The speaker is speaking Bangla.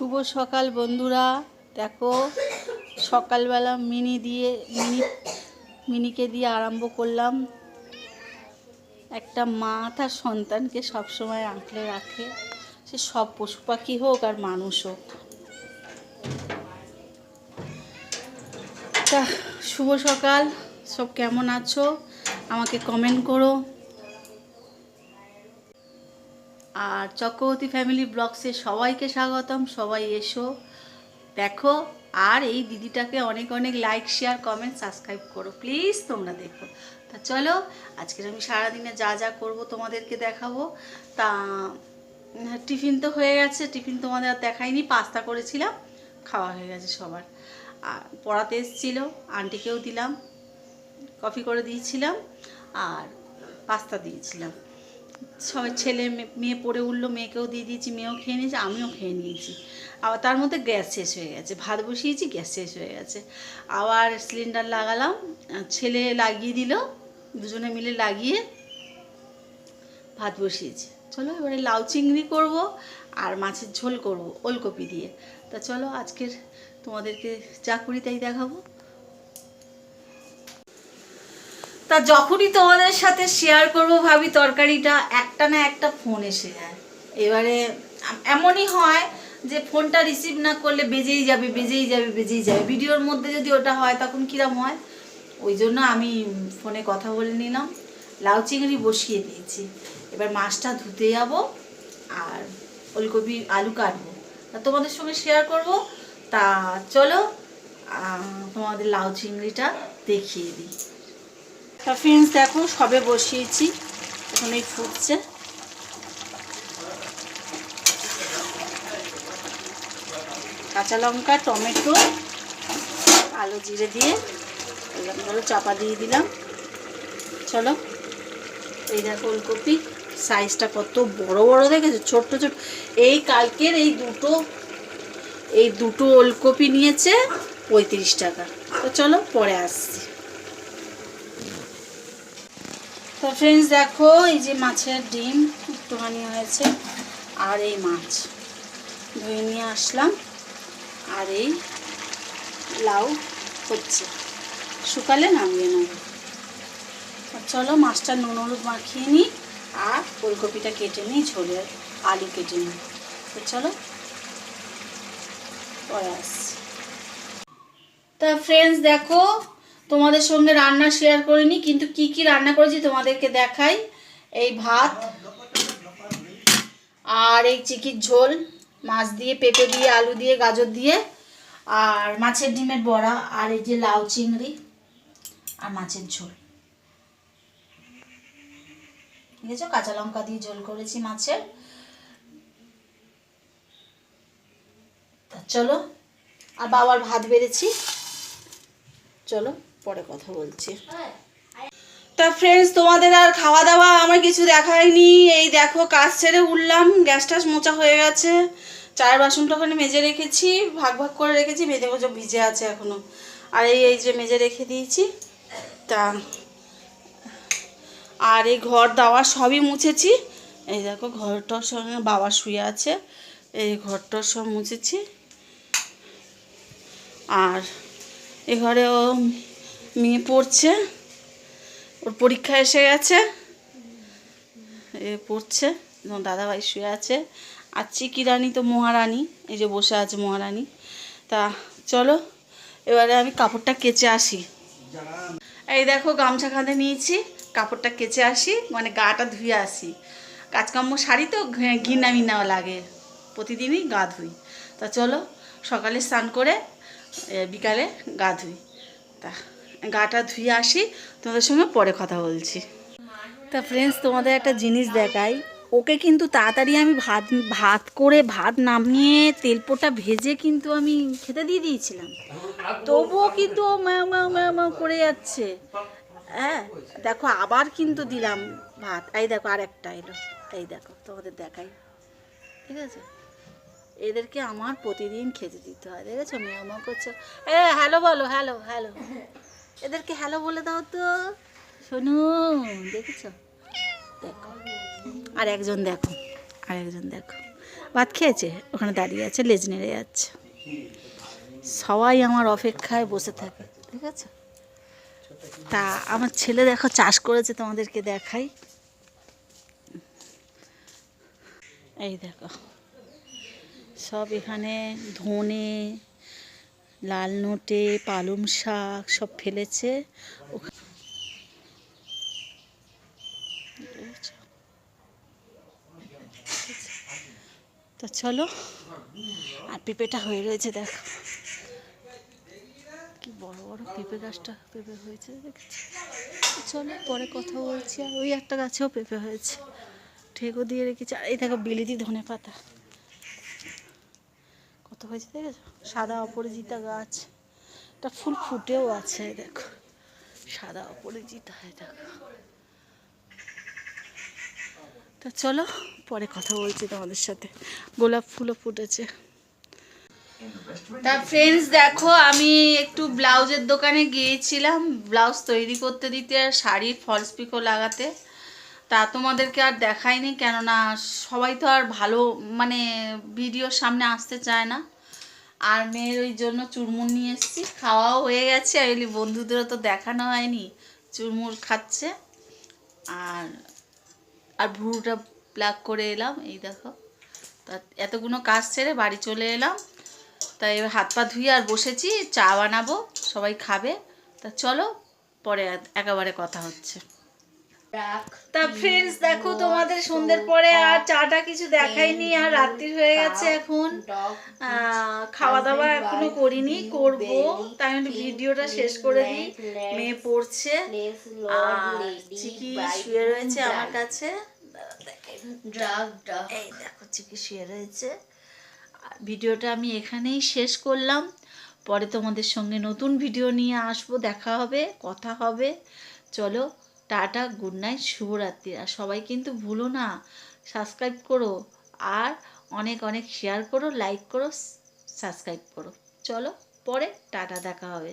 শুভ সকাল বন্ধুরা। দেখো, সকালবেলা মিনি দিয়ে, মিনি, মিনিকে দিয়ে আরম্ভ করলাম। একটা মা তার সন্তানকে সবসময় আঁকলে রাখে। সে সব পশু পাখি হোক আর মানুষ হোক। তা, শুভ সকাল। সব কেমন আছো? আমাকে কমেন্ট করো। আর চক্রবর্তী ফ্যামিলি ব্লগসে সবাইকে স্বাগতম। সবাই এসো। দেখো, আর এই দিদিটাকে অনেক অনেক লাইক শেয়ার কমেন্ট সাবস্ক্রাইব করো। প্লিজ তোমরা দেখো। তা চলো, আজকের আমি সারাদিনে যা যা করব তোমাদেরকে দেখাবো। তা টিফিন তো হয়ে গেছে। টিফিন তোমাদের আর দেখাইনি। পাস্তা করেছিলাম। খাওয়া হয়ে গেছে সবার। আর পড়াতে এসেছিল। আন্টিকেও দিলাম। কফি করে দিয়েছিলাম। আর পাস্তা দিয়েছিলাম। সবাই ছেলে মেয়ে পড়ে উঠল, মেয়েকেও দিয়ে দিয়েছি, মেয়েও খেয়ে নিয়েছে, আমিও খেয়ে নিয়েছি। আবার তার মধ্যে গ্যাস শেষ হয়ে গেছে, ভাত বসিয়েছি, গ্যাস শেষ হয়ে গেছে। আবার সিলিন্ডার লাগালাম ছেলে লাগিয়ে দিল, দুজনে মিলে লাগিয়ে ভাত বসিয়েছি। চলো এবারে লাউ চিংড়ি করব আর মাছের ঝোল করব ওলকপি দিয়ে। তা চলো আজকের তোমাদেরকে চাকুরি তাই দেখাবো। তা যখনই তোমাদের সাথে শেয়ার করব ভাবি, তরকারিটা একটা না একটা ফোন এসে যায়। এবারে এমনই হয় যে ফোনটা রিসিভ না করলে বেজেই যাবে বেজেই যাবে বেজেই যাবে। ভিডিওর মধ্যে যদি ওটা হয়, তখন কিরম হয়? ওই জন্য আমি ফোনে কথা বলে নিলাম, লাউ চিংড়ি বসিয়ে দিয়েছি। এবার মাছটা ধুতে যাব আর ওলকপি আলু কাটবো। তা তোমাদের সঙ্গে শেয়ার করব। তা চলো তোমাদের লাউ চিংড়িটা দেখিয়ে দিই। তা ফ্রেন্ডস দেখো, সবে বসিয়েছি। এখন এই ফুটছে। কাঁচা লঙ্কা, টমেটো, আলু জিরে দিয়ে করে চাপা দিয়ে দিলাম। চলো, এই দেখো ওলকপি। সাইজটা কত বড় বড় দেখেছ? ছোট্ট ছোট এই কালকের এই দুটো এই দুটো ওলকপি নিয়েছে পঁয়ত্রিশ টাকা। তো চলো, পরে আসছি। তো ফ্রেন্ডস দেখো, এই যে মাছের ডিম একটুখানি হয়েছে আর এই মাছ। ধুয়ে নিয়ে আসলাম আর এই লাউ হচ্ছে। শুকালে নামিয়ে নেব। চলো, মাছটা নুন হলুদ মাখিয়ে নিই আর ফুলকপিটা কেটে নিই, ঝোলে আলু কেটে নিই। তো চলো, পরে আসছি। তা ফ্রেন্ডস দেখো তোমাদের সঙ্গে রান্না শেয়ার করিনি, কিন্তু কি কি রান্না করেছি তোমাদেরকে দেখাই। এই ভাত আর এই চিকির ঝোল, মাছ দিয়ে, পেঁপে দিয়ে, আলু দিয়ে, গাজর দিয়ে, আর মাছের ডিমের বড়া, আর এই যে লাউ চিংড়ি আর মাছের ঝোল। ঠিক আছে কাঁচা লঙ্কা দিয়ে ঝোল করেছি মাছের। চলো, আর বাবার ভাত বেড়েছি। চলো। পরে কথা বলছি। তা ফ্রেন্ডস তোমাদের আর খাওয়া দাওয়া আমার কিছু দেখায়নি এই দেখো, কাজ ছেড়ে উঠলাম, গ্যাস টাস মোচা হয়ে গেছে। চায়ের বাসনটা ওখানে মেজে রেখেছি, ভাগ ভাগ করে রেখেছি মেজে মেজে ভিজে আছে এখনও। আর এই এই যে মেজে রেখে দিয়েছি, তা আর এই ঘর দাওয়া সবই মুছেছি। এই দেখো, ঘরটার সঙ্গে বাবা শুয়ে আছে, এই ঘরটার সব মুছেছি। আর এ ঘরে ও মেয়ে পড়ছে। ওর পরীক্ষা এসে গেছে। এ পড়ছে। তোমার দাদাভাই শুয়ে আছে। আর চিকি তো মহারানী। এই যে বসে আছে মহারানী। তা চলো, এবারে আমি কাপড়টা কেচে আসি। এই দেখো, গামছা কাঁধে নিয়েছি। কাপড়টা কেচে আসি। মানে গাটা ধুয়ে আসি। কাজকর্ম শাড়ি তো ঘিনা মিনা লাগে। প্রতিদিনই গা ধুই। তা চলো, সকালে স্নান করে বিকালে গা ধুই। তা গাটা ধুয়ে আসি, তোমাদের সঙ্গে পরে কথা বলছি। তা ফ্রেন্ডস তোমাদের একটা জিনিস দেখাই। ওকে কিন্তু তাড়াতাড়ি আমি ভাত ভাত করে ভাত নামিয়ে তেলপোটা ভেজে কিন্তু আমি খেতে দিয়ে দিয়েছিলাম। তবুও কিন্তু ও ম্যাও করে যাচ্ছে। হ্যাঁ দেখো আবার কিন্তু দিলাম ভাত। এই দেখো আর একটা এলো। এই দেখো, তোমাদের দেখাই। ঠিক আছে? এদেরকে আমার প্রতিদিন খেতে দিতে হয়। দেখেছ? মেয়ে মা করছে। এ হ্যালো বলো হ্যালো হ্যালো এদেরকে হ্যালো বলে দাও তো। শোনো দেখেছ? দেখো। আর একজন দেখো, আর একজন দেখো। ভাত খেয়েছে? ওখানে দাঁড়িয়ে আছে, লেজ নেড়ে যাচ্ছে। সবাই আমার অপেক্ষায় বসে থাকে ঠিক আছে তা আমার ছেলে দেখো, চাষ করেছে তোমাদেরকে দেখাই। এই দেখো, সব এখানে ধনে লাল নোটে, পালং শাক সব ফেলেছে? তা চলো। আর পেঁপেটা হয়ে রয়েছে, দেখো। কি বড় বড় পেঁপে গাছটা পেঁপে হয়েছে, দেখেছি। চলো, পরে কথা বলছি। আর ওই একটা গাছেও পেঁপে হয়েছে। ঠেকো দিয়ে রেখেছি। আর এই দেখো, বিলিতি ধনে পাতা কত হয়েছে দেখেছ সাদা অপরাজিতা গাছ। একটা ফুল ফুটেও আছে, দেখো। সাদা অপরাজিতা দেখো। তা চলো, পরে কথা বলছি তোমাদের সাথে। গোলাপ ফুলও ফুটেছে। তা ফ্রেন্ডস দেখো, আমি একটু ব্লাউজের দোকানে গিয়েছিলাম। ব্লাউজ তৈরি করতে দিতে আর শাড়ির ফলস পিকো লাগাতে। তা তোমাদেরকে আর দেখাইনি, কেননা সবাই তো আর ভালো মানে ভিডিওর সামনে আসতে চায় না। আর মেয়ের ওই জন্য চুরমুর নিয়ে এসেছি, খাওয়াও হয়ে গেছে। আর বন্ধুদেরও তো দেখানো হয়নি, চুরমুর খাচ্ছে। আর আর ভুরুটা প্লাগ করে এলাম, এই দেখো। তা এতগুলো কাজ ছেড়ে বাড়ি চলে এলাম। তাই এবার হাত পা ধুয়ে আর বসেছি, চা বানাবো, সবাই খাবে। তা চলো, পরে একেবারে কথা হচ্ছে। তা ফ্রেন্ডস দেখো তোমাদের সন্ধ্যের পরে আর চাটা কিছু দেখাইনি, আর রাত্রির হয়ে গেছে এখন। খাওয়া দাওয়া এখনও করিনি, করব। তাই আমি ভিডিওটা শেষ করে দিই। মেয়ে পড়ছে। আর চিকি শুয়ে রয়েছে আমার কাছে। এই দেখো চিকি শুয়ে রয়েছে। ভিডিওটা আমি এখানেই শেষ করলাম। পরে তোমাদের সঙ্গে নতুন ভিডিও নিয়ে আসব, দেখা হবে, কথা হবে। চলো। টাটা গুড নাইট শুভরাত্রি। আর সবাই কিন্তু ভুলো না সাবস্ক্রাইব করো। আর অনেক অনেক শেয়ার করো লাইক করো সাবস্ক্রাইব করো। চলো, পরে টাটা দেখা হবে।